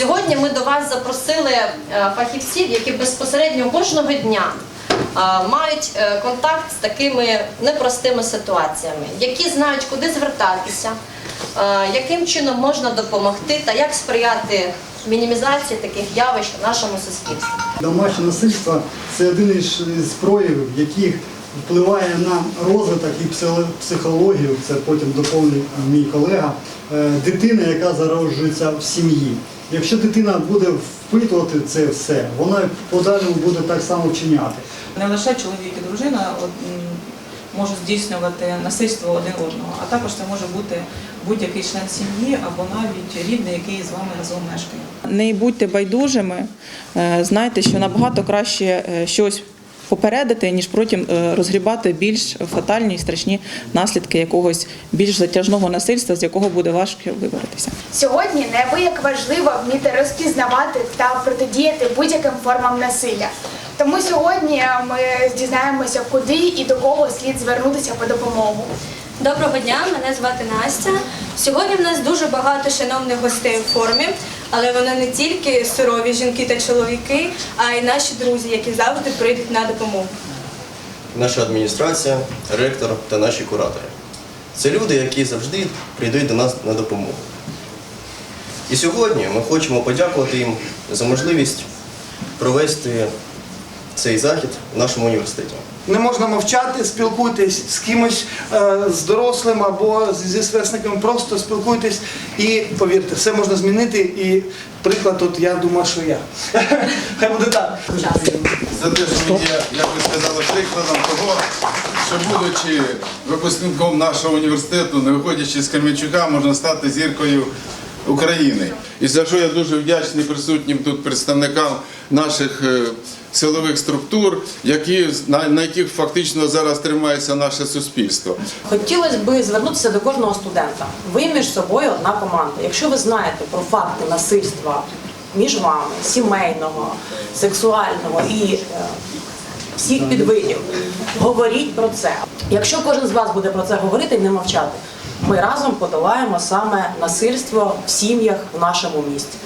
Сьогодні ми до вас запросили е, фахівців, які безпосередньо кожного дня е, мають е, контакт з такими непростими ситуаціями, які знають, куди звертатися, яким чином можна допомогти та як сприяти мінімізації таких явищ у нашому суспільстві. Домашнє насильство це один із проявів, яких впливає на розвиток і психологію, це потім доповнить мій колега, дитина, яка зароджується в сім'ї. Якщо дитина буде впитувати це все, вона в подальшому буде так само вчиняти. Не лише чоловік і дружина можуть здійснювати насильство один одного, а також це може бути будь-який член сім'ї або навіть рідний, який з вами разом мешкає. Не будьте байдужими, е, знайте, що набагато краще е, щось попередити, ніж потім е, розгрібати більш фатальні і страшні наслідки якогось більш затяжного насильства, з якого буде важко вибратися. Сьогодні неабияк важливо вміти розпізнавати та протидіяти будь-яким формам насилля. Тому сьогодні ми дізнаємося, куди і до кого слід звернутися по допомогу. Доброго дня, мене звати Настя. Сьогодні в нас дуже багато шановних гостей у формі, але вони не тільки сурові жінки та чоловіки, а й наші друзі, які завжди прийдуть на допомогу. наша адміністрація, ректор та наші куратори. Це люди, які завжди прийдуть до нас на допомогу. І сьогодні ми хочемо подякувати їм за можливість провести цей захід в нашому університеті. Не можна мовчати, спілкуйтесь з кимось е, з дорослим або зі сверстником, просто спілкуйтесь і повірте, все можна змінити. І приклад тут я думаю, що я. Хай буде так. за те, що є, як ви сказали, прикладом того, що будучи випускником нашого університету, не виходячи з Кременчука, можна стати зіркою України. І за що я дуже вдячний присутнім тут представникам наших е, силових структур, які, на, яких фактично зараз тримається наше суспільство. Хотілося б звернутися до кожного студента. Ви між собою одна команда. Якщо ви знаєте про факти насильства між вами, сімейного, сексуального і е, всіх підвидів, говоріть про це. Якщо кожен з вас буде про це говорити і не мовчати, ми разом подолаємо саме насильство в сім'ях в нашому місті.